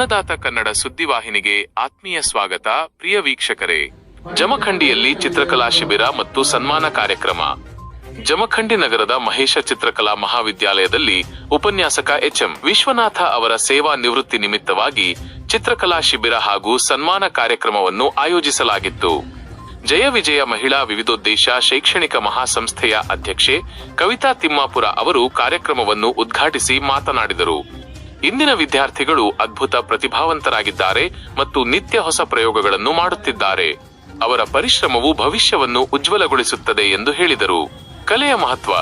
ಅನ್ನದಾತ ಕನ್ನಡ ಸುದ್ದಿವಾಹಿನಿಗೆ ಆತ್ಮೀಯ ಸ್ವಾಗತ, ಪ್ರಿಯ ವೀಕ್ಷಕರೇ. ಜಮಖಂಡಿಯಲ್ಲಿ ಚಿತ್ರಕಲಾ ಶಿಬಿರ ಮತ್ತು ಸನ್ಮಾನ ಕಾರ್ಯಕ್ರಮ. ಜಮಖಂಡಿ ನಗರದ ಮಹೇಶ ಚಿತ್ರಕಲಾ ಮಹಾವಿದ್ಯಾಲಯದಲ್ಲಿ ಉಪನ್ಯಾಸಕ ಎಚ್ಎಂ ವಿಶ್ವನಾಥ ಅವರ ಸೇವಾ ನಿವೃತ್ತಿ ನಿಮಿತ್ತವಾಗಿ ಚಿತ್ರಕಲಾ ಶಿಬಿರ ಹಾಗೂ ಸನ್ಮಾನ ಕಾರ್ಯಕ್ರಮವನ್ನು ಆಯೋಜಿಸಲಾಗಿತ್ತು. ಜಯ ವಿಜಯ ಮಹಿಳಾ ವಿವಿಧೋದ್ದೇಶ ಶೈಕ್ಷಣಿಕ ಮಹಾಸಂಸ್ಥೆಯ ಅಧ್ಯಕ್ಷೆ ಕವಿತಾ ತಿಮ್ಮಾಪುರ ಅವರು ಕಾರ್ಯಕ್ರಮವನ್ನು ಉದ್ಘಾಟಿಸಿ ಮಾತನಾಡಿದರು. ಇಂದಿನ ವಿದ್ಯಾರ್ಥಿಗಳು ಅದ್ಭುತ ಪ್ರತಿಭಾವಂತರಾಗಿದ್ದಾರೆ ಮತ್ತು ನಿತ್ಯ ಹೊಸ ಪ್ರಯೋಗಗಳನ್ನು ಮಾಡುತ್ತಿದ್ದಾರೆ. ಅವರ ಪರಿಶ್ರಮವು ಭವಿಷ್ಯವನ್ನು ಉಜ್ವಲಗೊಳಿಸುತ್ತದೆ ಎಂದು ಹೇಳಿದರು. ಕಲೆಯ ಮಹತ್ವ.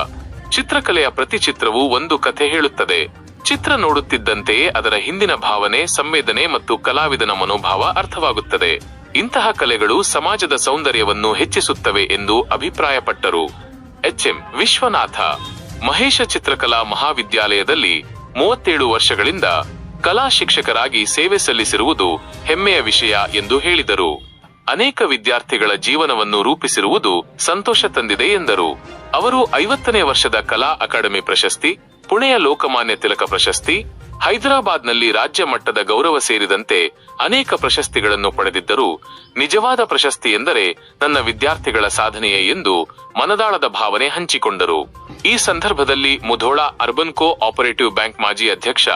ಚಿತ್ರಕಲೆಯ ಪ್ರತಿ ಚಿತ್ರವು ಒಂದು ಕಥೆ ಹೇಳುತ್ತದೆ. ಚಿತ್ರ ನೋಡುತ್ತಿದ್ದಂತೆಯೇ ಅದರ ಹಿಂದಿನ ಭಾವನೆ, ಸಂವೇದನೆ ಮತ್ತು ಕಲಾವಿದನ ಮನೋಭಾವ ಅರ್ಥವಾಗುತ್ತದೆ. ಇಂತಹ ಕಲೆಗಳು ಸಮಾಜದ ಸೌಂದರ್ಯವನ್ನು ಹೆಚ್ಚಿಸುತ್ತವೆ ಎಂದು ಅಭಿಪ್ರಾಯಪಟ್ಟರು. ಎಚ್ಎಂ ವಿಶ್ವನಾಥ. ಮಹೇಶ ಚಿತ್ರಕಲಾ ಮಹಾವಿದ್ಯಾಲಯದಲ್ಲಿ ಮೂವತ್ತೇಳು ವರ್ಷಗಳಿಂದ ಕಲಾ ಶಿಕ್ಷಕರಾಗಿ ಸೇವೆ ಸಲ್ಲಿಸಿರುವುದು ಹೆಮ್ಮೆಯ ವಿಷಯ ಎಂದು ಹೇಳಿದರು. ಅನೇಕ ವಿದ್ಯಾರ್ಥಿಗಳ ಜೀವನವನ್ನು ರೂಪಿಸಿರುವುದು ಸಂತೋಷ ತಂದಿದೆ ಎಂದರು. ಅವರು ಐವತ್ತನೇ ವರ್ಷದ ಕಲಾ ಅಕಾಡೆಮಿ ಪ್ರಶಸ್ತಿ, ಪುಣೆಯ ಲೋಕಮಾನ್ಯ ತಿಲಕ ಪ್ರಶಸ್ತಿ ಹೈದರಾಬಾದ್ನಲ್ಲಿ ರಾಜ್ಯ ಮಟ್ಟದ ಗೌರವ ಸೇರಿದಂತೆ ಅನೇಕ ಪ್ರಶಸ್ತಿಗಳನ್ನು ಪಡೆದಿದ್ದರು ನಿಜವಾದ ಪ್ರಶಸ್ತಿ ಎಂದರೆ ನನ್ನ ವಿದ್ಯಾರ್ಥಿಗಳ ಸಾಧನೆಯೇ ಎಂದು ಮನದಾಳದ ಭಾವನೆ ಹಂಚಿಕೊಂಡರು. ಈ ಸಂದರ್ಭದಲ್ಲಿ Mudhol urban co operative bank ಮಾಜಿ ಅಧ್ಯಕ್ಷ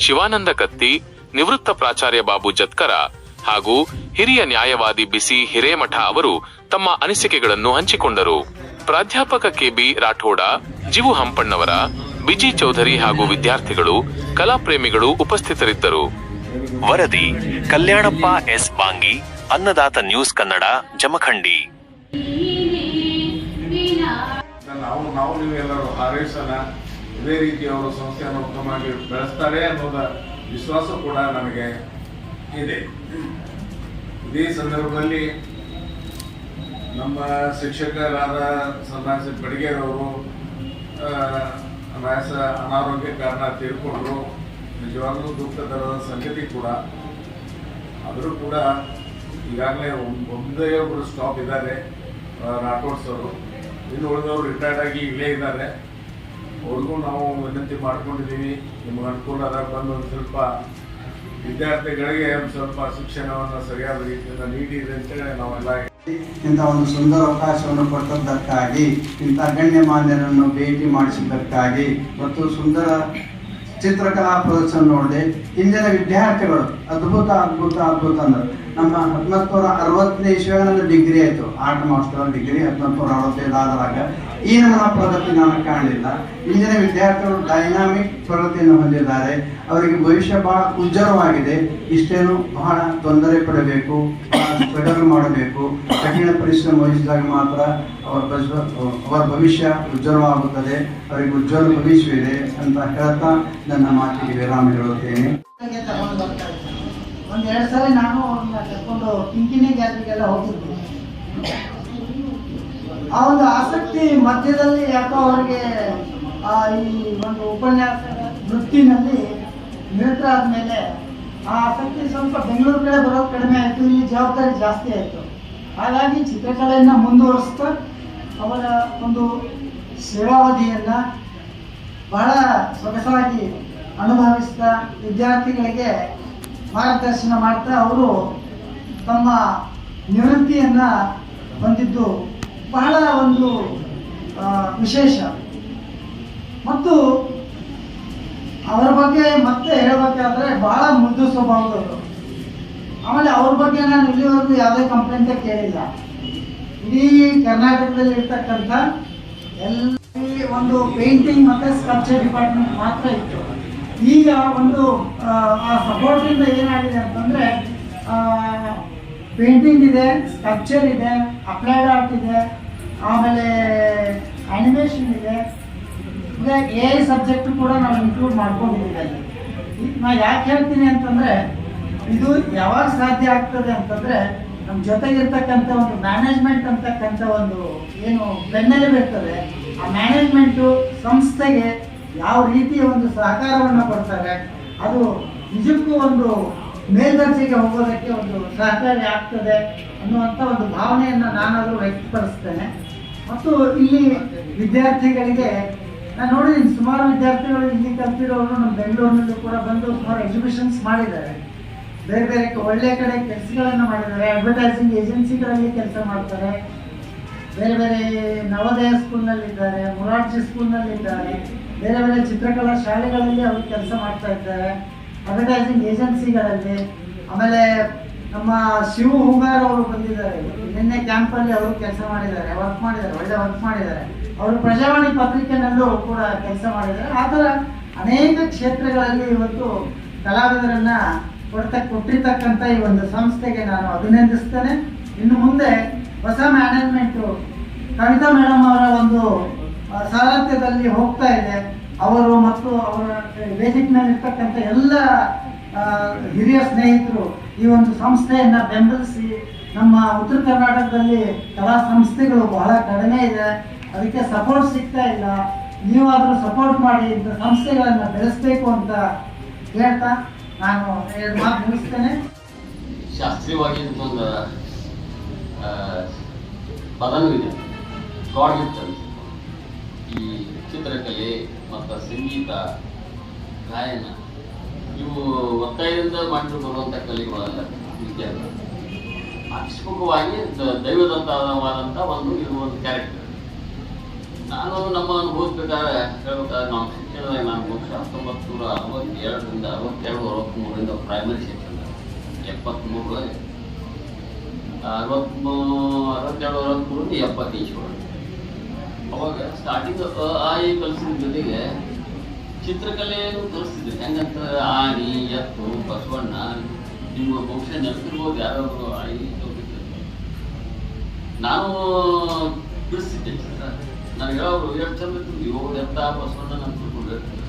ಶಿವಾನಂದ ಕತ್ತಿ, ನಿವೃತ್ತ ಪ್ರಾಚಾರ್ಯ ಬಾಬು ಜತ್ಕರ ಹಾಗೂ ಹಿರಿಯ ನ್ಯಾಯವಾದಿ ಬಿಸಿ ಹಿರೇಮಠ ಅವರು ತಮ್ಮ ಅನಿಸಿಕೆಗಳನ್ನು ಹಂಚಿಕೊಂಡರು. ಪ್ರಾಧ್ಯಾಪಕ ಕೆಬಿ ರಾಠೋಡ, ಜಿವು ಹಂಪಣ್ಣವರ ಬಿಜಿ ಚೌಧರಿ ಹಾಗೂ ವಿದ್ಯಾರ್ಥಿಗಳು ಕಲಾಪ್ರೇಮಿಗಳು ಉಪಸ್ಥಿತರಿದ್ದರು. ವರದಿ, ಕಲ್ಯಾಣಪ್ಪ ಎಸ್ ಬಾಂಗಿ, ಅನ್ನದಾತ ನ್ಯೂಸ್ ಕನ್ನಡ, ಜಮಖಂಡಿ. ನಾವು ನಾವು ನೀವೆಲ್ಲರೂ ಹಾರೈಸೋಣ. ಇದೇ ರೀತಿ ಅವರು ಸಂಸ್ಥೆಯನ್ನು ಉತ್ತಮವಾಗಿ ಬೆಳೆಸ್ತಾರೆ ಅನ್ನೋದ ವಿಶ್ವಾಸ ಕೂಡ ನಮಗೆ ಇದೆ. ಇದೇ ಸಂದರ್ಭದಲ್ಲಿ ನಮ್ಮ ಶಿಕ್ಷಕರಾದ ಸನ್ಯಾಸಿ ಬಡಿಗೇರವರು ವ್ಯಾಸ ಅನಾರೋಗ್ಯ ಕಾರಣ ತೀರ್ಕೊಂಡ್ರು ನಿಜವಾಗ್ಲೂ ದುಃಖದರದ ಸಂಗತಿ ಕೂಡ. ಆದರೂ ಕೂಡ ಈಗಾಗಲೇ ಒಂದ್- ಒಬ್ಬರು ಸ್ಟಾಪ್ ಇದ್ದಾರೆ ರಾಠೋಡ್ಸ್ ಅವರು ಇನ್ನು ಉಳಿದವರು ರಿಟೈರ್ಡ್ ಆಗಿ ಇಲ್ಲೇ ಇದ್ದಾರೆ. ಅವ್ರಿಗೂ ನಾವು ವಿನಂತಿ ಮಾಡ್ಕೊಂಡಿದ್ದೀವಿ ನಿಮ್ಗೆ ಅನುಕೂಲ ಅದ ಬಂದು ಒಂದು ಸ್ವಲ್ಪ ವಿದ್ಯಾರ್ಥಿಗಳಿಗೆ ಒಂದು ಸ್ವಲ್ಪ ಶಿಕ್ಷಣವನ್ನು ಸರಿಯಾದ ರೀತಿಯಿಂದ ನೀಡಿದೆ ಅಂತೇಳಿ ನಾವೆಲ್ಲ ಇಂಥ ಒಂದು ಸುಂದರ ಅವಕಾಶವನ್ನು ಕೊಟ್ಟದ್ದಕ್ಕಾಗಿ, ಇಂಥ ಗಣ್ಯಮಾನ್ಯರನ್ನು ಭೇಟಿ ಮಾಡಿಸಿದ್ದಕ್ಕಾಗಿ, ಮತ್ತು ಸುಂದರ ಚಿತ್ರಕಲಾ ಪ್ರದರ್ಶನ ನೋಡಿದೆ ಇಂದಿನ ವಿದ್ಯಾರ್ಥಿಗಳು ಅದ್ಭುತ ಅದ್ಭುತ ಅದ್ಭುತ ಅಂದ್ರೆ ನಮ್ಮ ಹತ್ತೊಂಬತ್ತು ನೂರ ಅರವತ್ತನೇ ಇಸ್ವಿಯಾಗ ನನ್ನ ಡಿಗ್ರಿ ಆಯಿತು. ಆರ್ಟ್ ಮಾಸ್ಟರ್ ಡಿಗ್ರಿ ಹತ್ತೊಂಬತ್ತು ನೂರ ಅರವತ್ತೈದು ಆದಾಗ ಈ ನಮ್ಮ ಪ್ರಗತಿ ನಾನು ಕಾಣಲಿಲ್ಲ. ಇಂದಿನ ವಿದ್ಯಾರ್ಥಿಗಳು ಡೈನಾಮಿಕ್ ಪ್ರಗತಿಯನ್ನು ಹೊಂದಿದ್ದಾರೆ. ಅವರಿಗೆ ಭವಿಷ್ಯ ಬಹಳ ಉಜ್ವಲವಾಗಿದೆ. ಇಷ್ಟೇನು ಬಹಳ ತೊಂದರೆ ಪಡಬೇಕು ಸ್ಟ್ರಗಲ್ ಮಾಡಬೇಕು. ಕಠಿಣ ಪರಿಶ್ರಮ ವಹಿಸಿದಾಗ ಮಾತ್ರ ಅವರ ಅವರ ಭವಿಷ್ಯ ಉಜ್ವಲವಾಗುತ್ತದೆ. ಅವರಿಗೆ ಉಜ್ವಲ ಭವಿಷ್ಯವಿದೆ ಅಂತ ಹೇಳ್ತಾ ನನ್ನ ಮಾತಿಗೆ ವಿರಾಮ ಹೇಳುತ್ತೇನೆ ಹಾಗೆ ತಗೊಂಡು ಬರ್ತಾ ಇದ್ದೆ ಒಂದ್ ಎರಡು ಸಲ ನಾನು ಅವ್ರನ್ನ ಕರ್ಕೊಂಡು ಕಿಂಕಿಣಿ ಗ್ಯಾಲರಿಗೆಲ್ಲ ಹೋಗಿದ್ದೆ. ಆ ಒಂದು ಆಸಕ್ತಿ ಮಧ್ಯದಲ್ಲಿ ಯಾಕೋ ಅವರಿಗೆ, ಆ, ಈ ಒಂದು ಉಪನ್ಯಾಸ ವೃತ್ತಿನಲ್ಲಿ ನಿರತ ಆದಮೇಲೆ ಆ ಆಸಕ್ತಿ ಸ್ವಲ್ಪ ಬೆಂಗಳೂರು ಕಡೆ ಬರೋದು ಕಡಿಮೆ ಆಯಿತು, ಇಲ್ಲಿ ಜವಾಬ್ದಾರಿ ಜಾಸ್ತಿ ಆಯಿತು. ಹಾಗಾಗಿ ಚಿತ್ರಕಲೆಯನ್ನು ಮುಂದುವರಿಸ್ತಾ ಅವರ ಒಂದು ಸೇವಾವಧಿಯನ್ನು ಬಹಳ ಸೊಗಸಾಗಿ ಅನುಭವಿಸ್ತಾ ವಿದ್ಯಾರ್ಥಿಗಳಿಗೆ ಮಾರ್ಗದರ್ಶನ ಮಾಡ್ತಾ ಅವರು ತಮ್ಮ ನಿವೃತ್ತಿಯನ್ನ ಹೊಂದಿದ್ದು ಬಹಳ ಒಂದು ವಿಶೇಷ. ಮತ್ತು ಅವರ ಬಗ್ಗೆ ಮತ್ತೆ ಹೇಳಬೇಕಾದ್ರೆ ಬಹಳ ಮೃದು ಸ್ವಭಾವದವರು ಆಮೇಲೆ ಅವ್ರ ಬಗ್ಗೆ ನಾನು ಇಲ್ಲಿವರೆಗೂ ಯಾವುದೇ ಕಂಪ್ಲೇಂಟೇ ಕೇಳಿಲ್ಲ. ಇಡೀ ಕರ್ನಾಟಕದಲ್ಲಿ ಇರ್ತಕ್ಕಂಥ ಎಲ್ಲ ಒಂದು ಪೇಂಟಿಂಗ್ ಮತ್ತೆ ಸ್ಕಲ್ಪ್ಚರ್ ಡಿಪಾರ್ಟ್ಮೆಂಟ್ ಮಾತ್ರ ಈಗ ಒಂದು ಆ, ಸಪೋರ್ಟಿಂದ ಏನಾಗಿದೆ ಅಂತಂದ್ರೆ ಪೇಂಟಿಂಗ್ ಇದೆ ಸ್ಟ್ರಕ್ಚರ್ ಇದೆ ಅಪ್ಲೈಡ್ ಆರ್ಟ್ ಇದೆ ಆಮೇಲೆ ಅನಿಮೇಷನ್ ಇದೆ. ಈಗ ಎ ಐ ಸಬ್ಜೆಕ್ಟ್ ಕೂಡ ನಾವು ಇನ್ಕ್ಲೂಡ್ ಮಾಡ್ಕೊಂಡಿದ್ದೀವಿ ಅಲ್ಲಿ. ನಾ ಯಾಕೆ ಹೇಳ್ತೀನಿ ಅಂತಂದ್ರೆ ಇದು ಯಾವಾಗ ಸಾಧ್ಯ ಆಗ್ತದೆ ಅಂತಂದ್ರೆ ನಮ್ಮ ಜೊತೆಗಿರ್ತಕ್ಕಂಥ ಒಂದು ಮ್ಯಾನೇಜ್ಮೆಂಟ್ ಅಂತಕ್ಕಂಥ ಒಂದು ಏನು ಬೆನ್ನೆಲೆ ಇರ್ತದೆ. ಆ ಮ್ಯಾನೇಜ್ಮೆಂಟು ಸಂಸ್ಥೆಗೆ ಯಾವ ರೀತಿಯ ಒಂದು ಸಹಕಾರವನ್ನು ಕೊಡ್ತಾರೆ, ಅದು ನಿಜಕ್ಕೂ ಒಂದು ಮೇಲ್ದರ್ಜೆಗೆ ಹೋಗೋದಕ್ಕೆ ಒಂದು ಸಹಕಾರಿ ಆಗ್ತದೆ ಅನ್ನುವಂಥ ಒಂದು ಭಾವನೆಯನ್ನು ನಾನಾದರೂ ವ್ಯಕ್ತಪಡಿಸ್ತೇನೆ. ಮತ್ತು ಇಲ್ಲಿ ವಿದ್ಯಾರ್ಥಿಗಳಿಗೆ, ನಾನು ನೋಡಿದ್ದೀನಿ ಸುಮಾರು ವಿದ್ಯಾರ್ಥಿಗಳು ಇಲ್ಲಿ ಕಲ್ತಿರೋರು ನಮ್ಮ ಬೆಂಗಳೂರಿನಲ್ಲೂ ಕೂಡ ಬಂದು ಸುಮಾರು ಎಕ್ಸಿಬಿಷನ್ಸ್ ಮಾಡಿದ್ದಾರೆ. ಬೇರೆ ಬೇರೆ ಒಳ್ಳೆ ಕಡೆ ಕೆಲಸಗಳನ್ನು ಮಾಡಿದ್ದಾರೆ ಅಡ್ವರ್ಟೈಸಿಂಗ್ ಏಜೆನ್ಸಿಗಳಲ್ಲಿ ಕೆಲಸ ಮಾಡ್ತಾರೆ. ಬೇರೆ ಬೇರೆ ನವೋದಯ ಸ್ಕೂಲ್ನಲ್ಲಿದ್ದಾರೆ ಮೊರಾರ್ಜಿ ಸ್ಕೂಲ್ನಲ್ಲಿದ್ದಾರೆ ಬೇರೆ ಬೇರೆ ಚಿತ್ರಕಲಾ ಶಾಲೆಗಳಲ್ಲಿ ಅವರು ಕೆಲಸ ಮಾಡ್ತಾ ಇದ್ದಾರೆ. ಅಡ್ವರ್ಟೈಸಿಂಗ್ ಏಜೆನ್ಸಿಗಳಲ್ಲಿ ಆಮೇಲೆ ನಮ್ಮ ಶಿವ ಹುಮಾರ್ ಅವರು ಬಂದಿದ್ದಾರೆ. ನಿನ್ನೆ ಕ್ಯಾಂಪಲ್ಲಿ ಅವರು ಕೆಲಸ ಮಾಡಿದ್ದಾರೆ ವರ್ಕ್ ಮಾಡಿದ್ದಾರೆ, ಒಳ್ಳೆ ವರ್ಕ್ ಮಾಡಿದ್ದಾರೆ. ಅವರು ಪ್ರಜಾವಾಣಿ ಪತ್ರಿಕೆನಲ್ಲೂ ಕೂಡ ಕೆಲಸ ಮಾಡಿದ್ದಾರೆ. ಆ ಥರ ಅನೇಕ ಕ್ಷೇತ್ರಗಳಲ್ಲಿ ಇವತ್ತು ಕಲಾವಿದರನ್ನ ಕೊಡ್ತ, ಕೊಟ್ಟಿರ್ತಕ್ಕಂಥ ಈ ಒಂದು ಸಂಸ್ಥೆಗೆ ನಾನು ಅಭಿನಂದಿಸ್ತೇನೆ. ಇನ್ನು ಮುಂದೆ ಹೊಸ ಮ್ಯಾನೇಜ್ಮೆಂಟು ಕವಿತಾ ಮೇಡಮ್ ಅವರ ಒಂದು ಸಾರಥ್ಯದಲ್ಲಿ ಹೋಗ್ತಾ ಇದೆ. ಅವರು ಮತ್ತು ಅವರ ವೇದಿಕೆ ಮೇಲೆ ಇರ್ತಕ್ಕಂಥ ಎಲ್ಲ ಹಿರಿಯ ಸ್ನೇಹಿತರು ಈ ಒಂದು ಸಂಸ್ಥೆಯನ್ನು ಬೆಂಬಲಿಸಿ ನಮ್ಮ ಉತ್ತರ ಕರ್ನಾಟಕದಲ್ಲಿ ಕಲಾ ಸಂಸ್ಥೆಗಳು ಬಹಳ ಕಡಿಮೆ ಇದೆ. ಅದಕ್ಕೆ ಸಪೋರ್ಟ್ ಸಿಗ್ತಾ ಇಲ್ಲ. ನೀವಾದರೂ ಸಪೋರ್ಟ್ ಮಾಡಿ ಇಂಥ ಸಂಸ್ಥೆಗಳನ್ನು ಬೆಳೆಸಬೇಕು ಅಂತ ಹೇಳ್ತಾ ನಾನು ಎರಡು ಮಾತು ಮುಗಿಸ್ತೇನೆ. ಶಾಸ್ತ್ರೀಯವಾಗಿ ಒಂದು ಪದನೂ ಇದೆ. ಗಾಡ್ ಗಿಫ್ಟ್ ಅಂತ ಈ ಚಿತ್ರಕಲೆ ಮತ್ತು ಸಂಗೀತ, ಗಾಯನ, ಇವು ಒತ್ತಾಯದಿಂದ ಮಾಡಿ ಬರುವಂಥ ಕಲೆಗಳಲ್ಲ ವಿದ್ಯಾರ್ಥಿ ಆಕಸ್ಮಿಕವಾಗಿ ದ- ದೈವದತ್ತವಾದಂಥ ಒಂದು ಇದು ಒಂದು ಕ್ಯಾರೆಕ್ಟರ್ ನಾನು ನಮ್ಮ ಪ್ರಕಾರ ಹೇಳ್ಬೇಕಾದ್ರೆ ನಾವು ಶಿಕ್ಷಣದಾಗ ನಾನು ಬಹುಶಃ ಹತ್ತೊಂಬತ್ತು ನೂರ ಅರವತ್ತೆರಡರಿಂದ ಅರವತ್ತೆರಡು ಅರವತ್ತ್ಮೂರರಿಂದ ಪ್ರೈಮರಿ ಸೆಕ್ಷನ್ ಎಪ್ಪತ್ತ್ಮೂರು ಅರವತ್ತ್ಮೂ ಅರವತ್ತೆರಡು ಅರವತ್ತ್ಮೂರಿಂದ ಎಪ್ಪತ್ತೈದು ಅವಾಗ ಸ್ಟಾರ್ಟಿಂಗ್ ಆಯಿ ಕಲಿಸಿದ ಜೊತೆಗೆ ಚಿತ್ರಕಲೆಯನ್ನು ತೋರಿಸ್ತಿದ್ರು. ಹೆಂಗಂತ ಆನಿ ಎತ್ತು, ಬಸವಣ್ಣ, ನಿಮ್ಮ ಬಹುಶಃ ನೆನಪಿರ್ಬೋದು ಯಾರೊಬ್ಬರು ಆಯಿ ನಾನು ಬಿಡಿಸ್ತಿದ್ದೆ ಚಿತ್ರ. ನಾನು ಹೇಳೋರು ಎಷ್ಟು ಚಂದ ಇವು ಎತ್ತ ಬಸವಣ್ಣ ನಾನು ತಿಳ್ಕೊಂಡಿರ್ತೀನಿ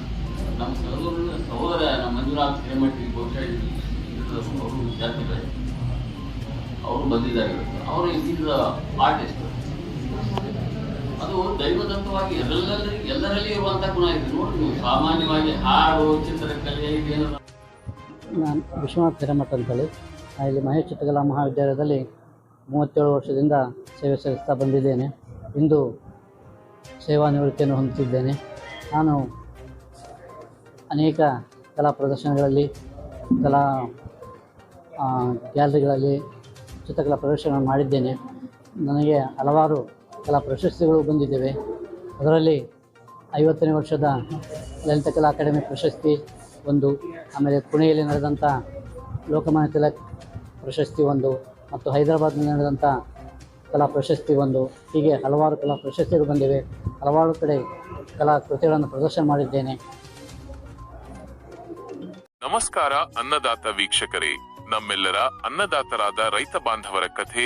ನಮ್ಮ ಸಹೋದರ ಸಹೋದರ, ನಮ್ಮ ಮಂಜುನಾಥ್ ಹಿರೇಮಠಿ ಬಹುಶಃ ಅವರು ವಿದ್ಯಾರ್ಥಿಗಳೇ. ಅವರು ಬಂದಿದ್ದಾರೆ ಅವರು ಇದ್ದ ಆರ್ಟಿಸ್ಟ್ ಅದು ದೈವದಂತವಾಗಿ ಎಲ್ಲರಲ್ಲಿ ಎಲ್ಲರಲ್ಲಿ ಇರುವಂತ ಗುಣ ಇದೆ. ನೋಡಿ ನೀವು, ಸಾಮಾನ್ಯವಾಗಿ ಹಾಡು ಚಿತ್ರಕಲೆ ನಾನು ವಿಶ್ವನಾಥ್ ಹಿರೇಮಠ ಅಂತೇಳಿ ಇಲ್ಲಿ ಮಹೇಶ್ ಚಿತ್ರಕಲಾ ಮಹಾವಿದ್ಯಾಲಯದಲ್ಲಿ ಮೂವತ್ತೇಳು ವರ್ಷದಿಂದ ಸೇವೆ ಸಲ್ಲಿಸ್ತಾ ಬಂದಿದ್ದೇನೆ. ಇಂದು ಸೇವಾ ನಿವೃತ್ತಿಯನ್ನು ಹೊಂದುತ್ತಿದ್ದೇನೆ ನಾನು ಅನೇಕ ಕಲಾ ಪ್ರದರ್ಶನಗಳಲ್ಲಿ, ಕಲಾ ಗ್ಯಾಲರಿಗಳಲ್ಲಿ ಚಿತ್ರಕಲಾ ಪ್ರದರ್ಶನ ಮಾಡಿದ್ದೇನೆ. ನನಗೆ ಹಲವಾರು ಕಲಾ ಪ್ರಶಸ್ತಿಗಳು ಬಂದಿದ್ದೇವೆ. ಅದರಲ್ಲಿ ಐವತ್ತನೇ ವರ್ಷದ ಲಲಿತ ಕಲಾ ಅಕಾಡೆಮಿ ಪ್ರಶಸ್ತಿ ಒಂದು, ಆಮೇಲೆ ಪುಣೆಯಲ್ಲಿ ನಡೆದಂಥ ಲೋಕಮಾನ್ಯ ತಿಲಕ್ ಪ್ರಶಸ್ತಿ ಒಂದು ಮತ್ತು ಹೈದರಾಬಾದ್ನಲ್ಲಿ ನಡೆದಂಥ ಕಲಾ ಪ್ರಶಸ್ತಿ ಒಂದು. ಹೀಗೆ ಹಲವಾರು ಕಲಾ ಪ್ರಶಸ್ತಿಗಳು ಬಂದಿವೆ. ಹಲವಾರು ಕಡೆ ಕಲಾ ಕೃತಿಗಳನ್ನು ಪ್ರದರ್ಶನ ಮಾಡಿದ್ದೇನೆ. ನಮಸ್ಕಾರ, ಅನ್ನದಾತ ವೀಕ್ಷಕರೇ. ನಮ್ಮೆಲ್ಲರ ಅನ್ನದಾತರಾದ ರೈತ ಬಾಂಧವರ ಕಥೆ